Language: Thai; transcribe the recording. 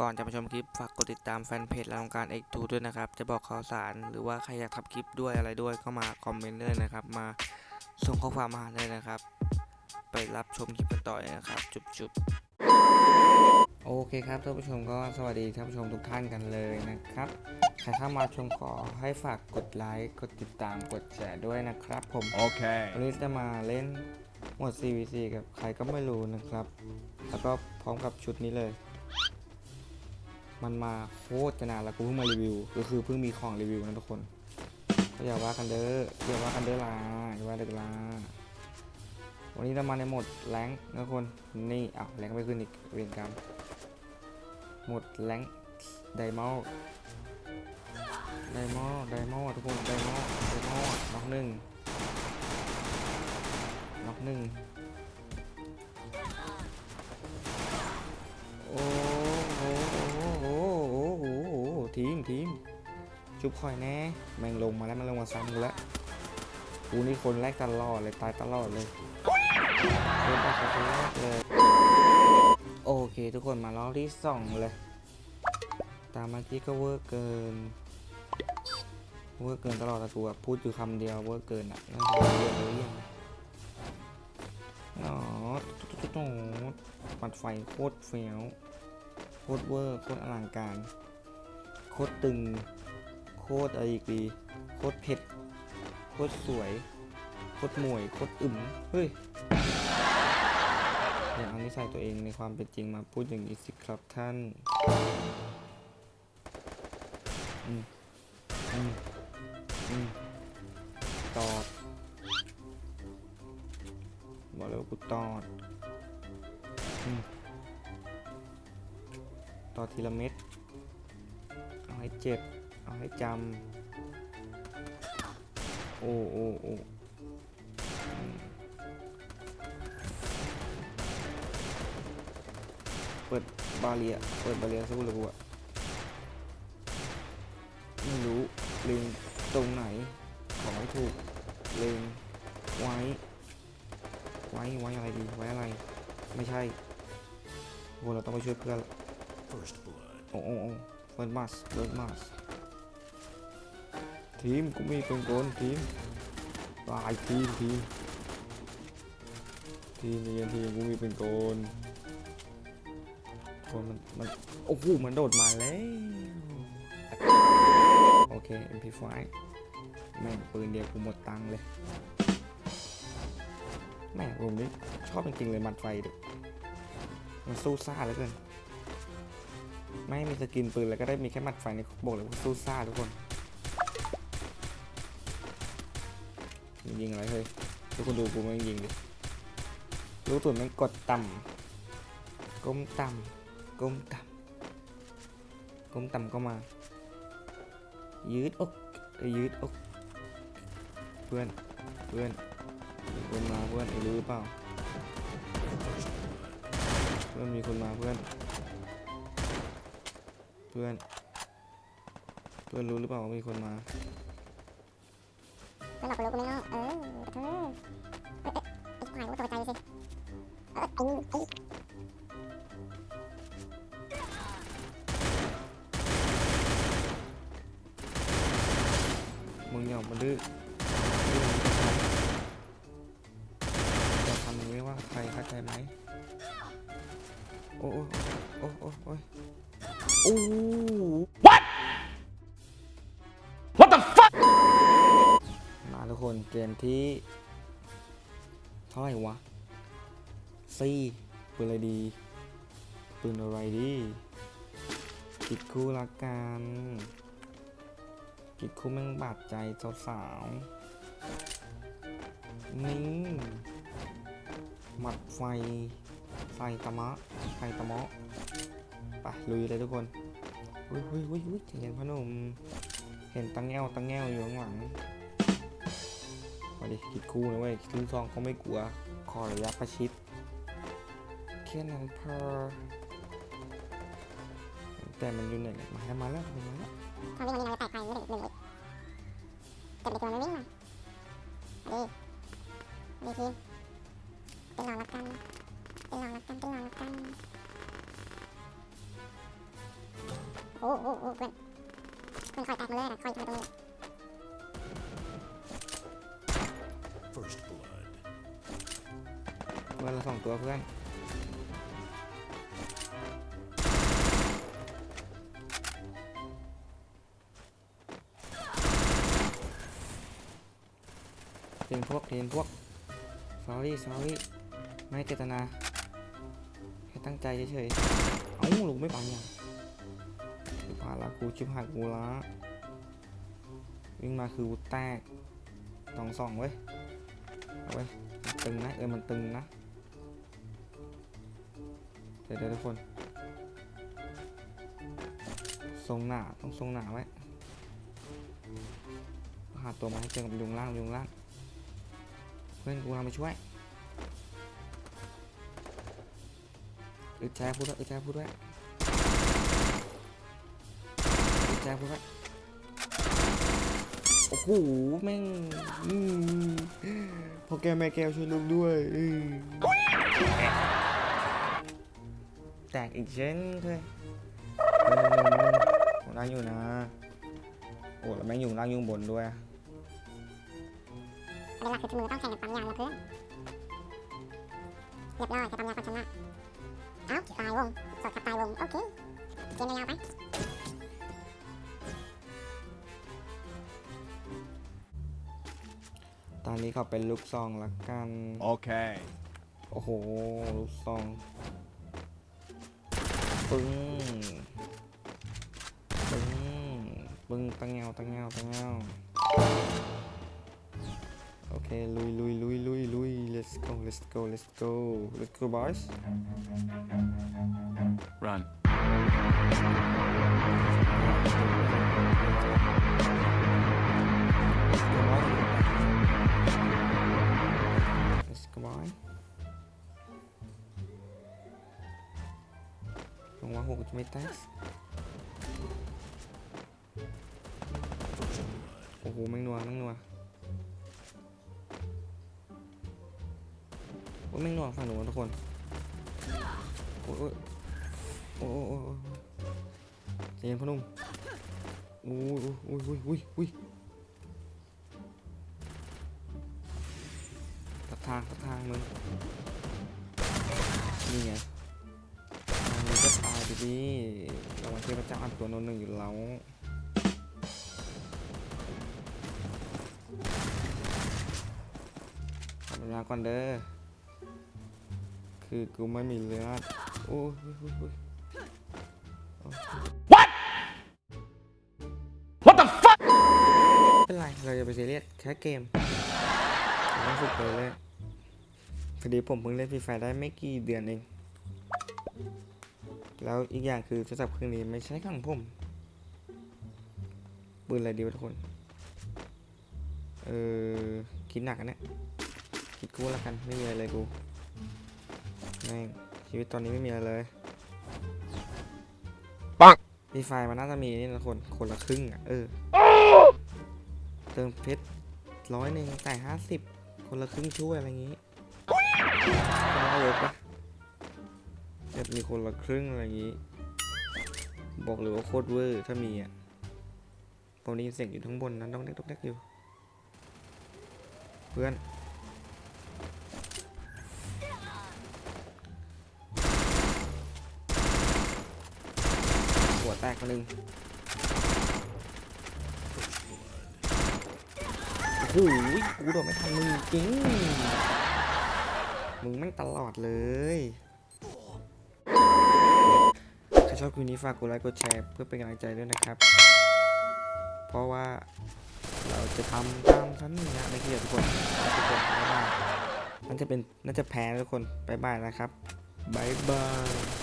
ก่อนจะมาชมคลิปฝากกดติดตามแฟนเพจและองการ X2 ด้วยนะครับ จะบอกข่าวสารหรือว่าใครอยากทำคลิปด้วยอะไรด้วยก็มาคอมเมนต์เลยนะครับ มาส่งข้อความมาเลยนะครับ ไปรับชมคลิปกันต่อเลยนะครับ จุบจุบโอเคครับท่านผู้ชมก็สวัสดีท่านผู้ชมทุกท่านกันเลยนะครับใครเข้ามาชมขอให้ฝากกดไลค์กดติดตามกดแชร์ด้วยนะครับผม Okay. วันนี้จะมาเล่นโหมด CVC กับใครก็ไม่รู้นะครับ แล้วก็พร้อมกับชุดนี้เลย มันมาโคตรจะนานแล้วกูเพิ่งมารีวิว ก็คือเพิ่งมีของรีวิวนะทุกคนก็อย่าว่ากันเด้ออย่าว่ากันเด้อลาอย่าว่าเด้อลาวันนี้เรามาในโหมดแรงนะทุกคนนี่อ้าวแรงไม่ขึ้นอีกเวียนกรรมโหมดแรงไดมอลไดมอลไดมอลทุกคนไดมอลไดมอลน็อกหนึ่งน็อกหนึ่ง ทีมทีมชุบคอยแน่แม่งลงมาแล้วมันลงมาซ้ำกูแล้วกูนี่คนแรกตลอดเลยตายตลอดเลยโดนตัดคนแรกเลยโอเค ทุกคนมารอบที่สองเลยตามเมื่อกี้ก็เวอร์เกินเวอร์เกินตลอดแต่กูพูดอยู่คำเดียวเวอร์เกินอะน่าจะเยอะเลยยังอ๋อตุ๊ดตุ๊ดตุ๊ดปัดไฟโคตรเฟี้ยวโคตรเวอร์โคตรอลังการ ตรตึง โคตรอะไรอีกดี โคตรเผ็ด โคตรสวย โคตรหมวย โคตรอึมเฮ้ยอย่าเอานิสัยตัวเองในความเป็นจริงมาพูดอย่างนี้สิครับท่านอืมอืมอืมตอดบอกเลยว่ากูตอด อืมตอดทีละเม็ด เอาให้เจ็บ เอาให้จำ โอ้โอ้โอ้อืมเปิดบาเรีย เปิดบาเรียสู้เลยกูอะไม่รู้เล็งตรงไหน ขอให้ถูกเล็งไว้ ไว้ไว้อะไรดี ไว้อะไร ไม่ใช่โหเราต้องไปช่วยเพื่อน First blood. โอ้โอ้ โอ้เฟิร์นมัสเฟิร์นมัสทีมกูมีเป็นโกนทีมตายทีมทีมทีมเรียนทีมกูมีเป็นโกนคนมันมันโอ้โหมันโดดมาแล้ว โอเค MP5 แม่งปืนเดียวกูหมดตังเลย แม่งผมนี่ชอบจริงๆเลยมัดไฟเด็กมันสู้ซ่าเหลือเกิน ไม่มีสกินปืนแล้วก็ได้มีแค่หมัดไฟในบอกเลยว่าสู้ซ่าทุกคนยิงอะไรเฮ้ยทุกคนดูกูม่งยิงดิรู้ตัวมันกดต่ำก้มต่ำก้มต่ำก้มต่ำก็มา ยืดอกยยืดอกเพื่อนเพื่อนมีคนมาเพื่อนไอ้รู้หรือเปล่าเพื่อนมีคนมาเพื่อน เพื่อน เพื่อนรู้หรือเปล่าว่ามีคนมาไม่หลอกกูรู้กูไม่งอกเออกระเทอเอ้ยเอ้ยไอ้ควายกูตกใจสิเออไอ้ไอ้มึงอย่าออกมาดื้อจะทำอย่างนี้ว่าใครเข้าใจไหมโอ้โอ้โอ้โอ้ โอ้ What? What the fuck? มาทุกคนเกมที่ เท่าไหร่วะซี่ปืนอะไรดี ปืนอะไรดีกิดคู่ละกันกิดคู่แม่งบาดใจสาวๆนี่หมัดไฟไฟตะมะไฟตะมะ ไปลุยเลยทุกคนอุ้ยอุ้ยอุ้ยอุ้ยเห็นพนุ่มเห็นตังแง่วตังแง่วอยู่ข้างหลังมาดิคิดคู่นะเว้ยลูกซองเขาไม่กลัว คอระยะประชิดแค่นั้นพอแต่มันอยู่ไหนเนี่ยมาแล้วมาแล้วมาแล้วทำวิ่งวันนี้เราจะแตกไปไม่ถึงหนึ่งเลยเก็บไปตัวมันวิ่งมาดีดีทีมเป็นรองรับกันเป็นรองรับกันเป็นรองรับกัน โอ้โอ้โอ้เพื่อนเพื่อนคอยแตกมาเลยนะคอยมาตรงนี้ First blood. เพื่อนละสองตัวเพื่อน เทียนพวกเทียนพวก sorry sorry ไม่เจตนา แค่ตั้งใจเฉยๆ เอ้าลูกไม่ปังยังชิบหายละ กูชิบหายกูละวิ่งมาคือกูแตกสองสองเว้ยเอาเว้ตึงนะเออมันตึงนะเดี๋ยวทุกคนทรงหนาต้องทรงหนาไว้หาตัวมาให้เจอกับยุงล่างยุงล่างเพื่อนกูทำไปช่วยอึดแจพูดด้วยอึดแจพูดด้วย อึดแจพูดด้โอ้โหแม่งพอแกแม่แกวช่วยลูกด้วยแตกอีกเช่นเคยนั่งอยู่นะ โอ้แล้วแม่งอยู่ล่างยุ่งบนด้วยเด็นหลักคือมือต้องแข่งกับปั๊มยาแล้วเพื่อนเรียบร้อยจะปั๊มยาคนชนะเอ้าตายวงสดกับตายวงโอเคเกมยาวไป อนนี้เขาเป็นลูกซองละกัน Okay. โอ้โห ลูกซอง ปึ้ง ปึ้ง ปึ้งตังเงาตังเงาตังเงาโอเค ลุยลุยลุยลุยลุย let's go let's go let's go let's go boys Run. let's ลงว่าหัวกูจะไม่แตกโอ้โหแม่งนัวแม่งนัวโอ้ยแม่งนัวฝั่งหนูทุกคน โอ้ยโอ้ยโอ้ยโอ้ยโอ้ยใจเย็นพ่อหนุ่มโอ้ยโอ้ยโอ้ยโอ้ยโอ้ยตัดทางตัดทางมึงนี่ไง ดิเรามาเทพเจ้าอันตัวโนนหนึ่งอยู่แล้วขอเวลาก่อนเด้อ คือกูไม่มีเลือด โอ้ยโอ้ยโอ้ยโอ้ย What the fuck? เป็นไรเราจะไปซีเรียสแค่เกมเราต้องฝึกไปเลยพอดีผมเพิ่งเล่นฟรีไฟได้ไม่กี่เดือนเอง แล้วอีกอย่างคือโทรศัพท์เครื่องนี้ไม่ใช่ของผมปืนอะไรดีวะทุกคน เออคิดหนักอันเนี้ยคิดกูแล้วกันไม่มีอะไรเลยกูแม่งชีวิตตอนนี้ไม่มีอะไรเลยปังฟรีไฟมันน่าจะมีนี่ละคนคนละครึ่งอะเออเติมเพชรร้อยหนึ่งจ่ายห้าสิบคนละครึ่งช่วยอะไรอย่างงี้คนละเวิร์กปะ แบบมีคนละครึ่งอะไรอย่างงี้ บอกเลยว่าโคตรเวอร์ถ้ามีอะผมได้ยินเสียงอยู่ทั้งบนนั้นต้องเด็กต้องเด็กอยู่ เพื่อนหัวแตกคนหนึ่งโอ้โหกูโดดไม่ทันมึงจริง มึงแม่งตลอดเลย ถ้าชอบคลิปนี้ฝากกดไลค์กดแชร์เพื่อเป็นกำลังใจด้วยนะครับ เพราะว่าเราจะทำตามทั้นนะในที่ทุกคนทุกคนบ๊ายบานน่าจะเป็นน่าจะแพ้ทุกคนไปบ้านนะครับบายบาย